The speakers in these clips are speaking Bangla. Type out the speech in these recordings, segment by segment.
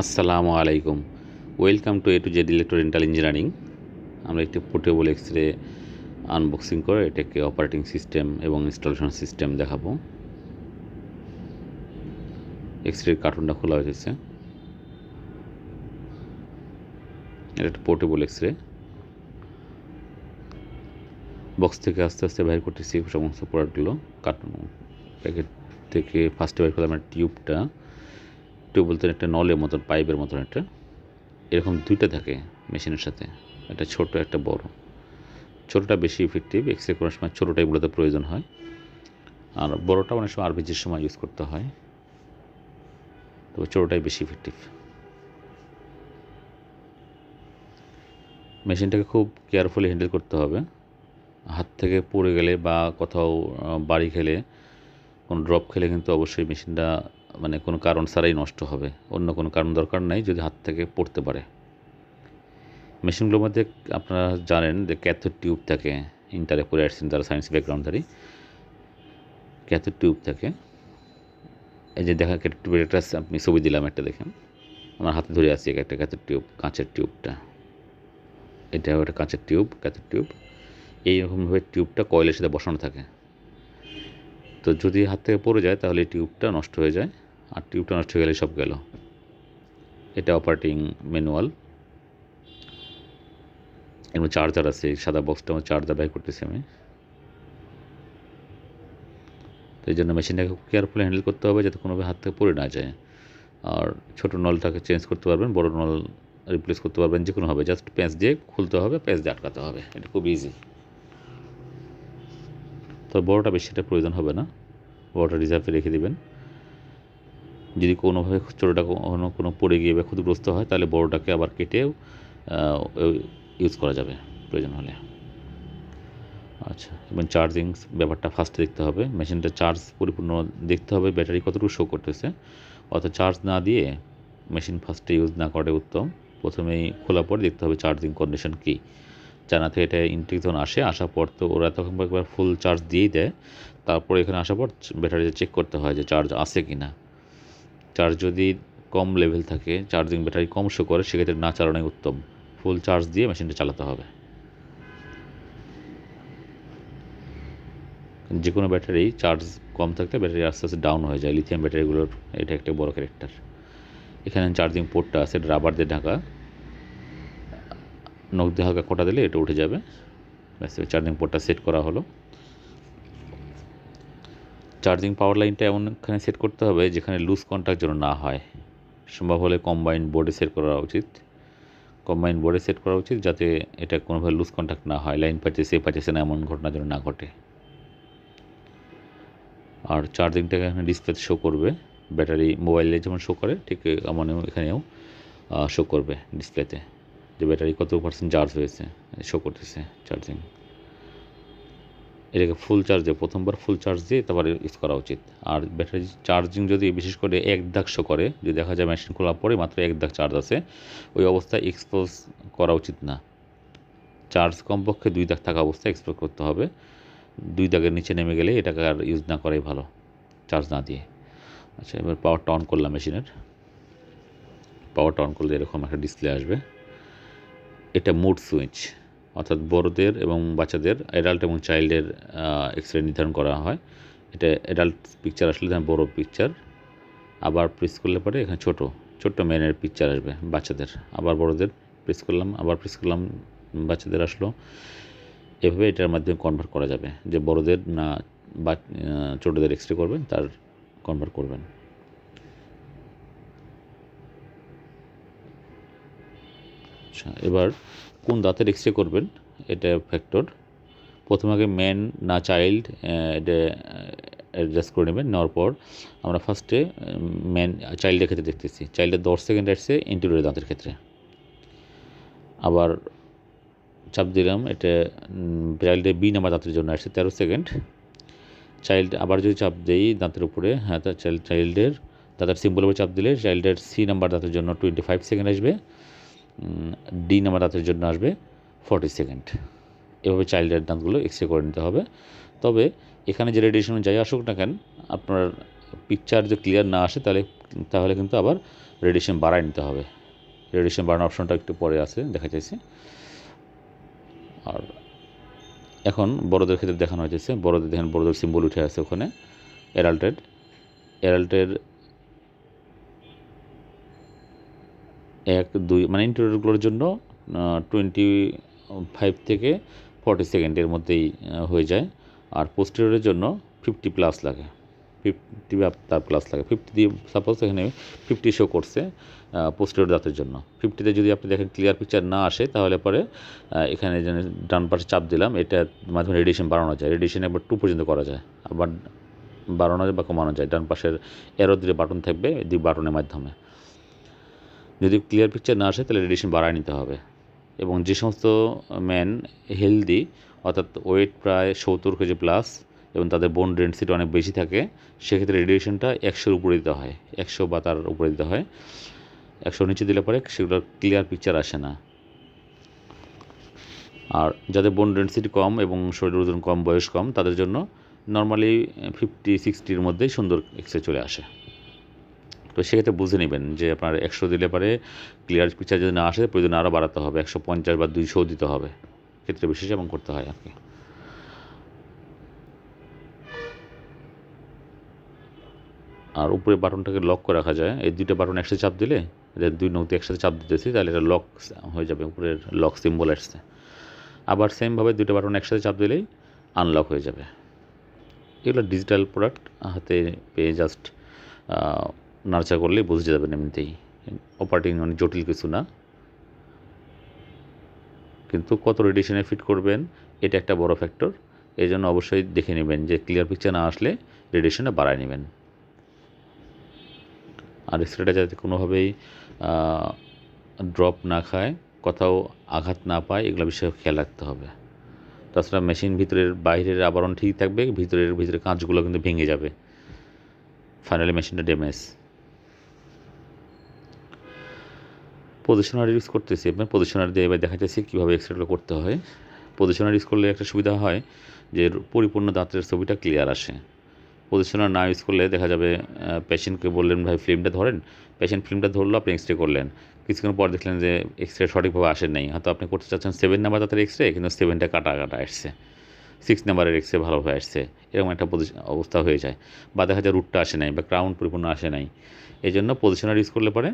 আসসালামু আলাইকুম। Welcome to A to Z electrodental engineering আমরা একটি পোর্টেবল এক্স রে আনবক্সিং করে এটাকে অপারেটিং সিস্টেম এবং ইনস্টলেশন সিস্টেম দেখাবো। এক্স রে কার্টুনটা খোলা হয়েছে এটা একটা পোর্টেবল এক্স রে বক্স থেকে আস্তে আস্তে বাইর করতেছি, সমস্ত প্রোডাক্টগুলো কার্টুন প্যাকেট থেকে ফার্স্টে বাইর করলাম টিউবটা টিউব বলতে একটা নলের মতন, পাইপের মতন একটা। এরকম দুইটা থাকে মেশিনের সাথে, একটা ছোট, একটা বড়। ছোটোটা বেশি ইফেক্টিভ এক্স রে করার সময় ছোটোটাই মূলত প্রয়োজন হয়। আর বড়োটা অনেক সময় আরবিজির সময় ইউজ করতে হয়। তবে ছোটোটাই বেশি ইফেক্টিভ মেশিনটাকে খুব কেয়ারফুলি হ্যান্ডেল করতে হবে। হাত থেকে পড়ে গেলে বা কোথাও বাড়ি খেলে, কোনো ড্রপ খেলে কিন্তু অবশ্যই মেশিনটা মানে কোনো কারণ ছাড়াই নষ্ট হবে। অন্য কোনো কারণ দরকার নাই যদি হাত থেকে পড়তে পারে। মেশিনগুলোর মধ্যে আপনারা জানেন যে ক্যাথোড টিউব থাকে ইন্টারে পড়ে আসছেন যারা সায়েন্স ব্যাকগ্রাউন্ডধারী। ক্যাথোড টিউব থাকে। এই যে দেখা, ক্যাথোড টিউবের একটা আপনি ছবি দিলাম একটা দেখেন। আমার হাতে ধরে আছি একটা ক্যাথোড টিউব, কাঁচের টিউবটা। এটা একটা কাঁচের টিউব, ক্যাথোড টিউব। এইরকমভাবে টিউবটা কয়েলের সাথে বসানো থাকে। তো যদি হাত থেকে পড়ে যায় তাহলে টিউবটা নষ্ট হয়ে যায়। আর টিউবটা নষ্ট হয়ে গেলে সব গেল। এটা অপারেটিং ম্যানুয়াল এর মধ্যে চার্জার আছে, সাদা বক্সটা আমার চার্জার ব্যয় করতেছি আমি। তো এই জন্য মেশিনটাকে কেয়ারফুলি হ্যান্ডেল করতে হবে যাতে কোনোভাবে হাত থেকে পড়ে না যায়। আর ছোটো নলটাকে চেঞ্জ করতে পারবেন, বড় নল রিপ্লেস করতে পারবেন, যে কোনোভাবে জাস্ট প্যাঁচ দিয়ে খুলতে হবে প্যাঁচ দিয়ে আটকাতে হবে। এটা খুব ইজি তো বড়োটা বেশি প্রয়োজন হবে না। বড়োটা রিজার্ভে রেখে দিবেন। যদি কোনোভাবে ছোটোটা কোনো কোনো পড়ে গিয়ে বা ক্ষতিগ্রস্ত হয়, তাহলে বড়োটাকে আবার কেটেও ইউজ করা যাবে প্রয়োজন হলে। আচ্ছা এবং চার্জিং ব্যাপারটা ফার্স্টে দেখতে হবে। মেশিনটা চার্জ পরিপূর্ণ দেখতে হবে ব্যাটারি কতটুকু শো করতেছে। অত চার্জ না দিয়ে মেশিন ফার্স্টে ইউজ না করে উত্তম। প্রথমেই খোলা পরে দেখতে হবে চার্জিং কন্ডিশন কী। জানা থেকে এটা ইনটেক যখন আসে, আসার পর তো ওরা তখন একবার ফুল চার্জ দিয়েই দেয়। তারপরে এখানে আসার পর ব্যাটারি চেক করতে হয় যে চার্জ আছে কি না চার্জ যদি কম লেভেল থাকে চার্জিং ব্যাটারি কম শো করে, সেক্ষেত্রে না চালানোই উত্তম। ফুল চার্জ দিয়ে মেশিনটা চালাতে হবে। যে কোনো ব্যাটারি চার্জ কম থাকলে ব্যাটারি আস্তে আস্তে ডাউন হয়ে যায়। লিথিয়াম ব্যাটারিগুলোর এটা একটা বড় ক্যারেক্টার এখানে চার্জিং পোর্টটা আছে রাবার দিয়ে ঢাকা। নখ দিয়ে হালকা কোটা দিলে এটা উঠে যাবে। ব্যাস চার্জিং পোর্টটা সেট করা হলো। চার্জিং পাওয়ার লাইনটা এমনখানে সেট করতে হবে যেখানে লুজ কন্ট্যাক্ট যেন না হয়। সম্ভব হলে কম্বাইন বোর্ডে সেট করা উচিত। কম্বাইন বোর্ডে সেট করা উচিত যাতে এটা কোনোভাবে লুজ কন্ট্যাক্ট না হয় লাইন পাচ্ছে সে পাচ্ছে না এমন ঘটনা যেন না ঘটে। আর চার্জিংটাকে এখানে ডিসপ্লেতে শো করবে। ব্যাটারি মোবাইলে যেমন শো করে, ঠিক আমানেও এখানেও শো করবে ডিসপ্লেতে যে ব্যাটারি কত পার্সেন্ট চার্জ হয়েছে শো করতেছে চার্জিং এটাকে ফুল চার্জ প্রথমবার ফুল চার্জ দিয়ে তারপরে ইউজ করা উচিত। আর ব্যাটারি চার্জিং যদি বিশেষ করে এক দাগ শো করে, যদি দেখা যায় মেশিন খোলার পরে মাত্র এক দাগ চার্জ আছে, ওই অবস্থায় এক্সপোজ করা উচিত না। চার্জ কমপক্ষে দুই দাগ থাকা অবস্থায় এক্সপোজ করতে হবে। দুই দাগের নিচে নেমে গেলে এটাকে আর ইউজ না করাই ভালো চার্জ না দিয়ে। আচ্ছা এবার পাওয়ারটা অন করলাম মেশিনের পাওয়ারটা অন করলে এরকম একটা ডিসপ্লে আসবে। এটা মুড সুইচ অর্থাৎ বড়দের এবং বাচ্চাদের অ্যাডাল্ট এবং চাইল্ডের এক্স রে নির্ধারণ করা হয়। এটা অ্যাডাল্ট পিকচার আসলে এখানে বড় পিকচার আবার প্রেস করলে পরে এখানে ছোট, ছোট্ট ম্যানের পিকচার আসবে বাচ্চাদের। আবার বড়দের প্রেস করলাম আবার প্রেস করলাম বাচ্চাদের আসলো। এভাবে এটার মাধ্যমে কনভার্ট করা যাবে যে বড়দের না বা ছোটোদের এক্স রে করবেন, তার কনভার্ট করবেন আচ্ছা এবার কোন দাঁতের এক্স রে করবেন? এটা ফ্যাক্টর প্রথমে আগে ম্যান না চাইল্ড এটা অ্যাডজাস্ট করে নেবেন, নেওয়ার পর আমরা ফার্স্টে ম্যান চাইল্ডের ক্ষেত্রে দেখতেছি। চাইল্ডের দশ সেকেন্ড আসছে ইন্টেরিয়র দাঁতের ক্ষেত্রে। আবার চাপ দিলাম, এটা চাইল্ডের বি নাম্বার দাঁতের জন্য আসছে তেরো সেকেন্ড চাইল্ড আবার যদি চাপ দেই দাঁতের উপরে হ্যাঁ চাইল্ড চাইল্ডের দাঁতের সিম্বল উপরে চাপ দিলে চাইল্ডের সি নাম্বার দাঁতের জন্য টোয়েন্টি ফাইভ সেকেন্ড আসবে। ডি নাম্বার দাঁতের জন্য আসবে ফর্টি সেকেন্ড এভাবে চাইল্ডের দাঁতগুলো এক্স রে করে নিতে হবে। তবে এখানে যে রেডিয়েশন যাই আসুক না কেন, আপনার পিকচার যদি ক্লিয়ার না আসে, তাহলে তাহলে কিন্তু আবার রেডিয়েশন বাড়ায় নিতে হবে। রেডিয়েশন বাড়ানোর অপশনটা একটু পরে আছে, দেখা যাচ্ছে। আর এখন বড়দের ক্ষেত্রে দেখানো হয়েছে বড়দের দেখেন, বড়দের সিম্বল উঠে আছে ওখানে এরাল্টেড এরাল্টের এক, দুই মানে ইন্টারভিউগুলোর জন্য টোয়েন্টি ফাইভ থেকে ফর্টি সেকেন্ডের মধ্যেই হয়ে যায়। আর পোস্টেরিয়রের জন্য ফিফটি প্লাস লাগে। ফিফটি তার প্লাস লাগে। ফিফটি দিয়ে সাপোজ এখানে ফিফটি শো করছে পোস্টেরিয়র দাঁতের জন্য। ফিফটিতে যদি আপনি দেখেন ক্লিয়ার পিকচার না আসে, তাহলে পরে এখানে যেন ডান পাশে চাপ দিলাম এটার মাধ্যমে রেডিয়েশন বাড়ানো যায়। রেডিয়েশন একবার টু পর্যন্ত করা যায়। আবার বাড়ানো যায় বা কমানো যায়। ডান পাশের এরো দিকে বাটন থাকবে দুই বাটনের মাধ্যমে। যদি ক্লিয়ার পিকচার না আসে, তাহলে রেডিয়েশন বাড়ায় নিতে হবে। এবং যে সমস্ত ম্যান হেলদি অর্থাৎ ওয়েট প্রায় সত্তর কেজি প্লাস এবং তাদের বোন ডেন্সিটি অনেক বেশি থাকে, সেক্ষেত্রে রেডিয়েশনটা একশোর উপরে দিতে হয়। একশো বা তার উপরে দিতে হয়। একশোর নিচে দিলে পরে সেগুলোর ক্লিয়ার পিকচার আসে না। আর যাদের বোন ডেন্সিটি কম এবং শরীরের ওজন কম, বয়স কম, তাদের জন্য নর্মালি ফিফটি সিক্সটির মধ্যেই সুন্দর এক্সরে চলে আসে। তো সেক্ষেত্রে বুঝে নেবেন যে আপনার একশো দিলে পরে ক্লিয়ার পিকচার যদি না আসে, প্রয়োজন আরও বাড়াতে হবে। একশো পঞ্চাশ বা দুইশো দিতে হবে। ক্ষেত্রে বিশেষ এবং করতে হয় আর কি। আর উপরে বাটনটাকে লক করে রাখা যায়। এই দুইটা বাটন একসাথে চাপ দিলে দুই নৌতি একসাথে চাপ দিতেছি, তাহলে এটা লক হয়ে যাবে উপরের লক সিম্বল আসছে। আবার সেমভাবে দুটো বাটন একসাথে চাপ দিলেই আনলক হয়ে যাবে। এগুলো ডিজিটাল প্রোডাক্ট হাতে পেয়ে জাস্ট নাড়চা করলেই বুঝে যাবেন এমনিতেই। অপারেটিং অনেক জটিল কিছু না। কিন্তু কত রেডিয়েশনে ফিট করবেন, এটা একটা বড় ফ্যাক্টর এই জন্য অবশ্যই দেখে নেবেন যে ক্লিয়ার পিকচার না আসলে রেডিয়েশনটা বাড়ায় নেবেন। আর এক্সরেটা যাতে কোনোভাবেই ড্রপ না খায়, কোথাও আঘাত না পায়, এগুলো বিষয়ে খেয়াল রাখতে হবে। তাছাড়া মেশিন ভিতরের বাইরের আবরণ ঠিক থাকবে, ভিতরের ভিতরে কাঁচগুলো কিন্তু ভেঙে যাবে। ফাইনালি মেশিনটা ড্যামেজ। পজিশনার ইউজ করতেছি। আপনার পজিশনার দিয়ে এবার দেখা যাচ্ছে কীভাবে এক্সরেগুলো করতে হয়। পজিশনার ইউজ করলে একটা সুবিধা হয় যে পরিপূর্ণ দাঁতের ছবিটা ক্লিয়ার আসে। পজিশনার না ইউজ করলে দেখা যাবে পেশেন্টকে বললেন, ভাই ফিল্মটা ধরেন। পেশেন্ট ফিল্মটা ধরলো, আপনি এক্স রে করলেন। কিছুক্ষণ পর দেখলেন যে এক্স রে সঠিকভাবে আসেন নাই। হয়তো আপনি করতে চাচ্ছেন সেভেন নাম্বার দাঁতের এক্স রে কিন্তু সেভেনটা কাটা কাটা আসছে। সিক্স নাম্বারের এক্স রে ভালোভাবে আসছে। এরকম একটা অবস্থা হয়ে যায়। বা দেখা যায় রুটটা আসে নাই বা ক্রাউন পরিপূর্ণ আসে নাই। এই জন্য পজিশনার ইউজ করলে পরে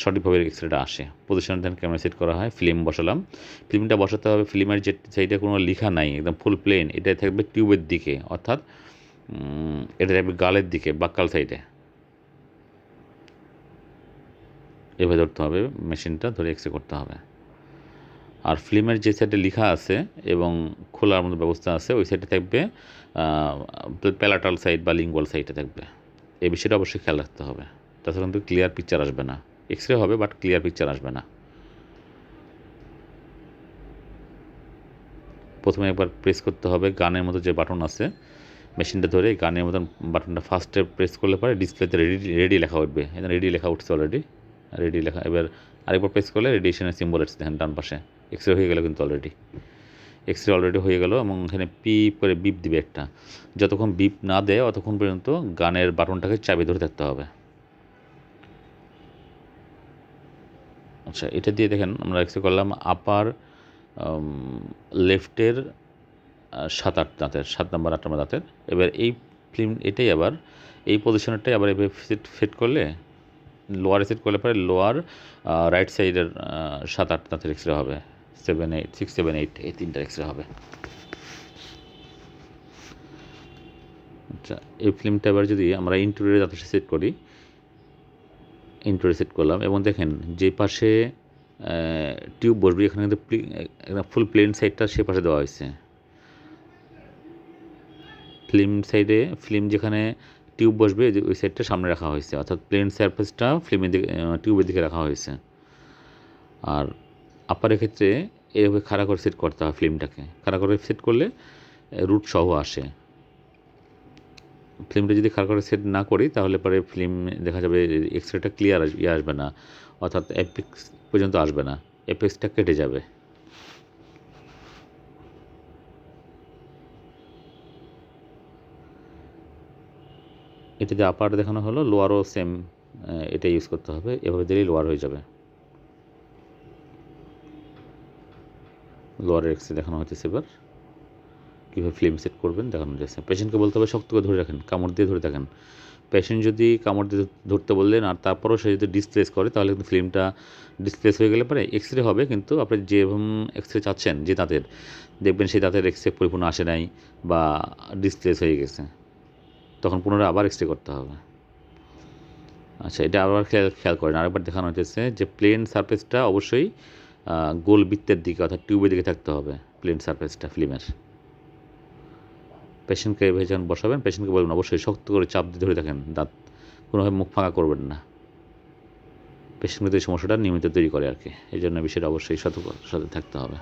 সঠিকভাবে এক্স রেটা আসে। পজিশনার দেন ক্যামেরা সেট করা হয় ফিল্ম বসালাম। ফিল্মটা বসাতে হবে ফিল্মের যে সাইডে কোনো লেখা নাই, একদম ফুল প্লেন এটা থাকবে টিউবের দিকে, অর্থাৎ এটা থাকবে গালের দিকে, বাক্কাল সাইডে এভাবে ধরতে হবে মেশিনটা ধরে এক্সরে করতে হবে। আর ফিল্মের যে সাইডে লেখা আছে এবং খোলার মতো ব্যবস্থা আছে, ওই সাইডে থাকবে প্যালাটাল সাইড বা লিঙ্গুয়াল সাইডে থাকবে। এই বিষয়টা অবশ্যই খেয়াল রাখতে হবে। তাছাড়া কিন্তু ক্লিয়ার পিকচার আসবে না। এক্স রে হবে বাট ক্লিয়ার পিকচার আসবে না। প্রথমে একবার প্রেস করতে হবে, গানের মতো যে বাটন আছে মেশিনটা ধরে গানের মতন বাটনটা ফার্স্টে প্রেস করলে পরে ডিসপ্লেতে রেডি রেডি লেখা উঠবে। এখানে রেডি লেখা উঠছে অলরেডি রেডি লেখা, এবার আরেকবার প্রেস করলে রেডিয়েশনের সিম্বল আসছে দেখেন ডান পাশে। এক্স রে হয়ে গেল কিন্তু অলরেডি এক্স রে অলরেডি হয়ে গেল এবং এখানে পিপ করে বিপ দিবে একটা। যতক্ষণ বিপ না দেয়, অতক্ষণ পর্যন্ত গানের বাটনটাকে চাবি ধরে থাকতে হবে। আচ্ছা এটা দিয়ে দেখেন আমরা এক্সরে করলাম আপার লেফটের সাত আট দাঁতের, সাত নম্বর আট নম্বর দাঁতের। এবার এই ফিল্ম এটাই আবার, এই পজিশনেরটাই আবার এভাবে ফিট ফিট করলে লোয়ার সেট করলে পরে লোয়ার রাইট সাইডের সাত আট দাঁতের এক্সরে হবে। Seven eight six seven eight এই তিনটা এক্সরে হবে। আচ্ছা এই ফিল্মটা এবার যদি আমরা ইন্টুরিয়ার দাঁতের সেট করি সেট করলাম এবং দেখেন যে পাশে টিউব বসবে, এখানে কিন্তু ফুল প্লেন সাইডটা সে পাশে দেওয়া হয়েছে। ফিল্ম সাইডে ফিল্ম যেখানে টিউব বসবে, ওই সাইডটা সামনে রাখা হয়েছে। অর্থাৎ প্লেন সারফেসটা ফিল্মের দিকে টিউবের দিকে রাখা হয়েছে। আর আপারের ক্ষেত্রে এভাবে খাড়া করে সেট করতে হয় ফিল্মটাকে খাড়া করে সেট করলে রুট সহ আসে। ফিল্মটা যদি খাড়া করে সেট না করি, তাহলে পরে ফিল্ম দেখা যাবে এক্স রেটা ক্লিয়ার ইয়ে আসবে না। অর্থাৎ অ্যাপেক্স পর্যন্ত আসবে না। অ্যাপেক্সটা কেটে যাবে। এটাতে আপার দেখানো হলো লোয়ারও সেম এটা ইউজ করতে হবে। এভাবে দিলেই লোয়ার হয়ে যাবে। লোয়ারের এক্সরে দেখানো হচ্ছে এবার কীভাবে ফিল্ম সেট করবেন, দেখানো যাচ্ছে পেশেন্টকে বলতে হবে, শক্ত করে ধরে রাখেন, কামড় দিয়ে ধরে থাকেন। পেশেন্ট যদি কামড় দিয়ে ধরতে বললেন, আর তারপরও সে যদি ডিসপ্লেস করে, তাহলে কিন্তু ফিল্মটা ডিসপ্লেস হয়ে গেলে পরে এক্স রে হবে, কিন্তু আপনি যে এক্স রে চাচ্ছেন, যে দাঁতের, দেখবেন সেই দাঁতের এক্স রে পরিপূর্ণ আসে নাই বা ডিসপ্লেস হয়ে গেছে। তখন পুনরায় আবার এক্স রে করতে হবে। আচ্ছা এটা আবার খেয়াল খেয়াল করেন। আরেকবার দেখানো হচ্ছে যে প্লেন সারফেসটা অবশ্যই গোল বৃত্তের দিকে অর্থাৎ টিউবের দিকে থাকতে হবে প্লেন সারফেসটা ফিল্মের পেশেন্টকে এভাবে যখন বসাবেন পেশেন্টকে বলবেন, অবশ্যই শক্ত করে চাপ দিয়ে ধরে থাকেন, দাঁত কোনোভাবে মুখ ফাঁকা করবেন না। পেশেন্ট কিন্তু এই সমস্যাটা নিয়মিত তৈরি করে আর কি। এই জন্য বিষয়টা অবশ্যই সতর্ক সাথে থাকতে হবে।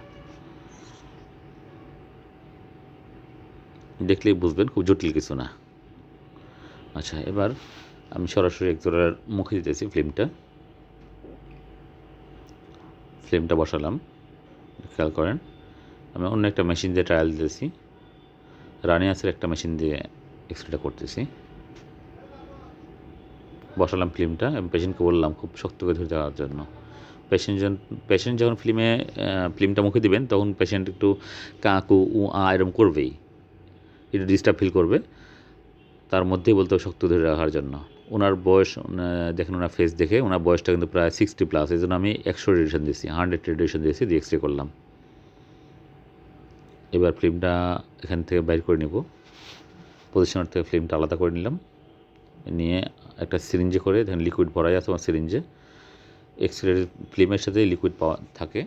দেখলেই বুঝবেন, খুব জটিল কিছু না। আচ্ছা এবার আমি সরাসরি একজোড়ার মুখে দিতেছি ফিল্মটা। ফিল্মটা বসালাম, খেয়াল করেন। আমি অন্য একটা মেশিন দিয়ে ট্রায়াল দিতেছি। রানিয়াসের একটা মেশিন দিয়ে এক্সরেটা করতেছি। বসালাম ফিল্মটা এবং পেশেন্টকে বললাম, খুব শক্ত করে ধরে দেওয়ার জন্য। পেশেন্ট যখন পেশেন্ট যখন ফিল্মে ফিল্মটা মুখে দিবেন, তখন পেশেন্ট একটু কাকু, উ, আ এরকম করবেই। একটু ডিস্টার্ব ফিল করবে। তার মধ্যেই বলতে হবে শক্ত ধরে রাখার জন্য। ওনার বয়স দেখেন ওনার ফেস দেখে, ওনার বয়সটা কিন্তু প্রায় সিক্সটি প্লাস এই জন্য আমি একশো রেডিয়েশন দিয়েছি হান্ড্রেড রেডিয়েশন দিয়েছি, দিয়ে এক্স রে করলাম। এবার ফিল্মটা এখান থেকে বাইর করে নেব। পজিশনার থেকে ফিল্মটা আলাদা করে নিলাম। নিয়ে একটা সিরিঞ্জে করে দেখেন লিকুইড ভরাই আছে আমার সিরিঞ্জে। এক্স রে ফিল্মের সাথে লিকুইড পাওয়া থাকে।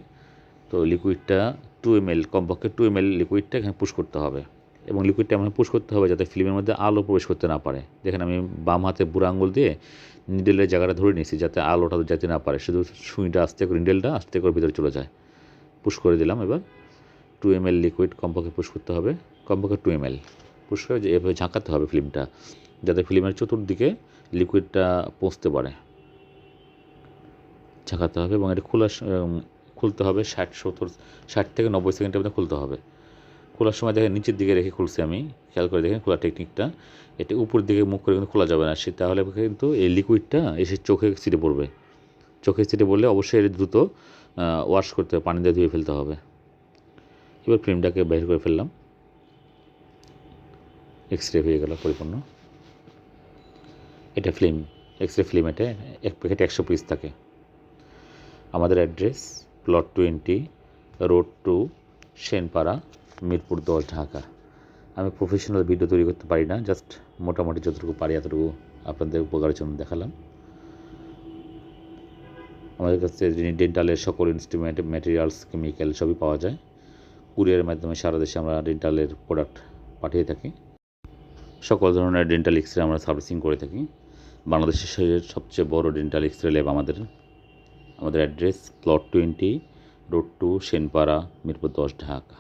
তো লিকুইডটা টু এম এল কমপক্ষে টু এম এল লিকুইডটা এখানে পুশ করতে হবে। এবং লিকুইডটা এমন পুশ করতে হবে যাতে ফিল্মের মধ্যে আলো প্রবেশ করতে না পারে। দেখেন আমি বাম হাতে বুড়া আঙুল দিয়ে নিডেলের জায়গাটা ধরে নিয়েছি যাতে আলোটা যেতে না পারে। শুধু সুইটা আস্তে করে নিডেলটা আস্তে করে ভিতরে চলে যায়। পুশ করে দিলাম এবার। টু এম এল লিকুইড কমপক্ষে পুশ করতে হবে। কমপক্ষে টু এম এল পুশ করে যে এভাবে ঝাঁকাতে হবে ফিল্মটা যাতে ফিল্মের চতুর্দিকে লিকুইডটা পৌঁছতে পারে। ঝাঁকাতে হবে এবং এটা খোলার খুলতে হবে ষাট, সত্তর, ষাট থেকে নব্বই সেকেন্ডের মধ্যে খুলতে হবে। খোলার সময় দেখেন নিচের দিকে রেখে খুলছি আমি, খেয়াল করে দেখেন খোলা টেকনিকটা এটা উপর দিকে মুখ করে কিন্তু খোলা যাবে না, সে তাহলে কিন্তু এই লিকুইডটা এসে চোখে ছিটে পড়বে। চোখে ছিটে পড়লে অবশ্যই এটা দ্রুত ওয়াশ করতে হবে, পানি দিয়ে ধুয়ে ফেলতে হবে। এবার ফিল্মটাকে বের করে ফেললাম। এক্স রে হয়ে গেল পরিপূর্ণ। এটা ফিল্ম এক্স রে ফিল্ম এটা এক প্যাকেট একশো পিস থাকে। আমাদের address plot twenty road two Senpara Mirpur দশ, ঢাকা। আমি প্রফেশনাল ভিডিও তৈরি করতে পারি না জাস্ট মোটামুটি যতটুকু পারি এতটুকু আপনাদের উপকারের জন্য দেখালাম। আমাদের কাছে ডেন্টালের সকল ইনস্ট্রুমেন্ট ম্যাটেরিয়ালস কেমিক্যাল সবই পাওয়া যায়। কুরিয়ারের মাধ্যমে সারা দেশে আমরা ডেন্টালের প্রোডাক্ট পাঠিয়ে থাকি। সকল ধরনের ডেন্টাল এক্স রে আমরা সার্ভিসিং করে থাকি। বাংলাদেশের শরীরের সবচেয়ে বড় ডেন্টাল এক্স রে ল্যাব আমাদের। আমাদের address plot twenty road two Senpara Mirpur দশ ঢাকা